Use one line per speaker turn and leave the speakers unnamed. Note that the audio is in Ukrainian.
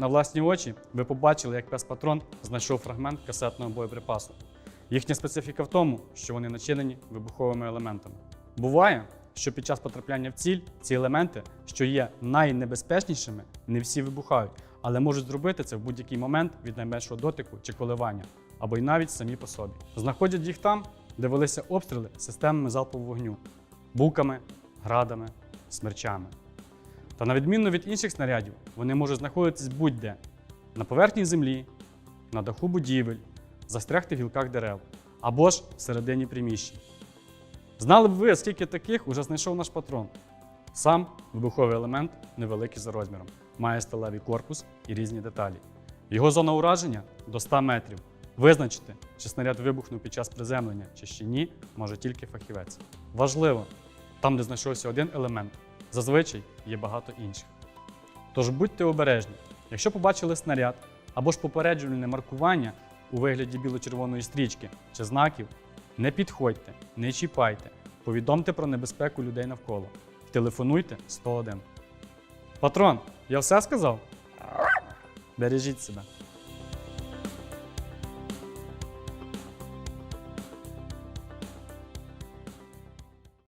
на власні очі ви побачили, як пес патрон знайшов фрагмент касетного боєприпасу. Їхня специфіка в тому, що вони начинені вибуховими елементами. Буває, що під час потрапляння в ціль ці елементи, що є найнебезпечнішими, не всі вибухають, але можуть зробити це в будь-який момент від найменшого дотику чи коливання, або й навіть самі по собі. Знаходять їх там, де велися обстріли системами залпового вогню, буками, градами, смерчами. Та на відміну від інших снарядів, вони можуть знаходитись будь-де на поверхні землі, на даху будівель, застрягти в гілках дерев або ж всередині приміщень. Знали б ви, скільки таких уже знайшов наш патрон. Сам вибуховий елемент невеликий за розміром, має сталевий корпус і різні деталі. Його зона ураження до 100 метрів. Визначити, чи снаряд вибухнув під час приземлення, чи ще ні, може тільки фахівець. Важливо, там, де знайшовся один елемент, зазвичай є багато інших. Тож будьте обережні, якщо побачили снаряд або ж попереджувальне маркування у вигляді біло-червоної стрічки чи знаків, не підходьте, не чіпайте, повідомте про небезпеку людей навколо. Телефонуйте 101. Патрон, я все сказав? Бережіть себе.